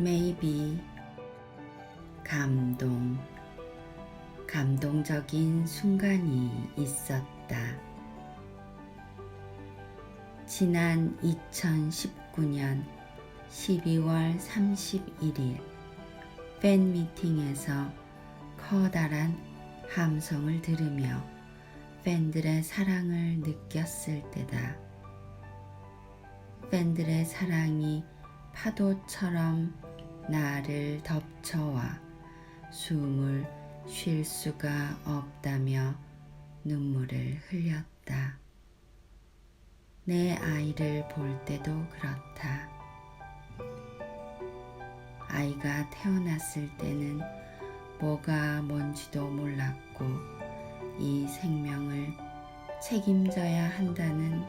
maybe 감동 감동적인 순간이 있었다. 지난 2019년 12월 31일 팬 미팅에서 커다란 함성을 들으며 팬들의 사랑을 느꼈을 때다. 팬들의 사랑이 파도처럼 나를 덮쳐와 숨을 쉴 수가 없다며 눈물을 흘렸다. 내 아이를 볼 때도 그렇다. 아이가 태어났을 때는 뭐가 뭔지도 몰랐고 이 생명을 책임져야 한다는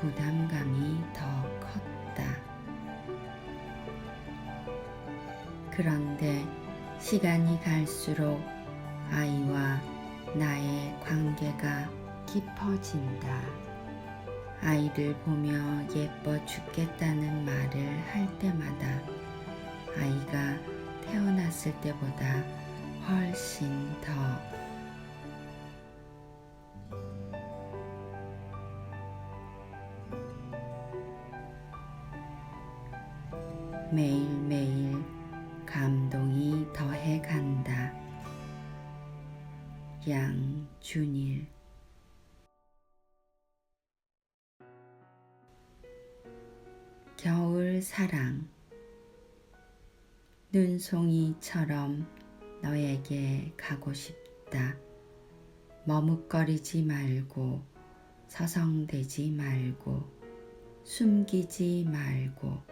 부담감이 더 그런데 시간이 갈수록 아이와 나의 관계가 깊어진다. 아이를 보며 예뻐 죽겠다는 말을 할 때마다 아이가 태어났을 때보다 훨씬 더 매일매일 감동이 더해 간다. 양준일 겨울 사랑 눈송이처럼 너에게 가고 싶다. 머뭇거리지 말고 서성대지 말고 숨기지 말고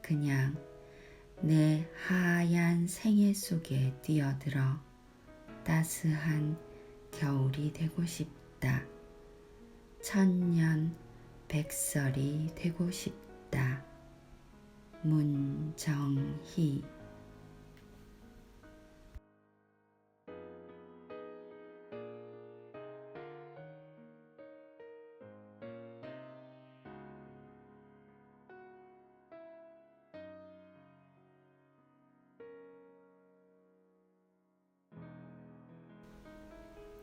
그냥 내 하얀 생애 속에 뛰어들어 따스한 겨울이 되고 싶다. 천년 백설이 되고 싶다. 문정희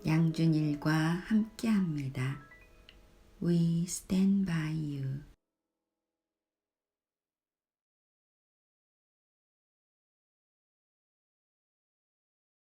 양준일과 함께합니다. We stand by you.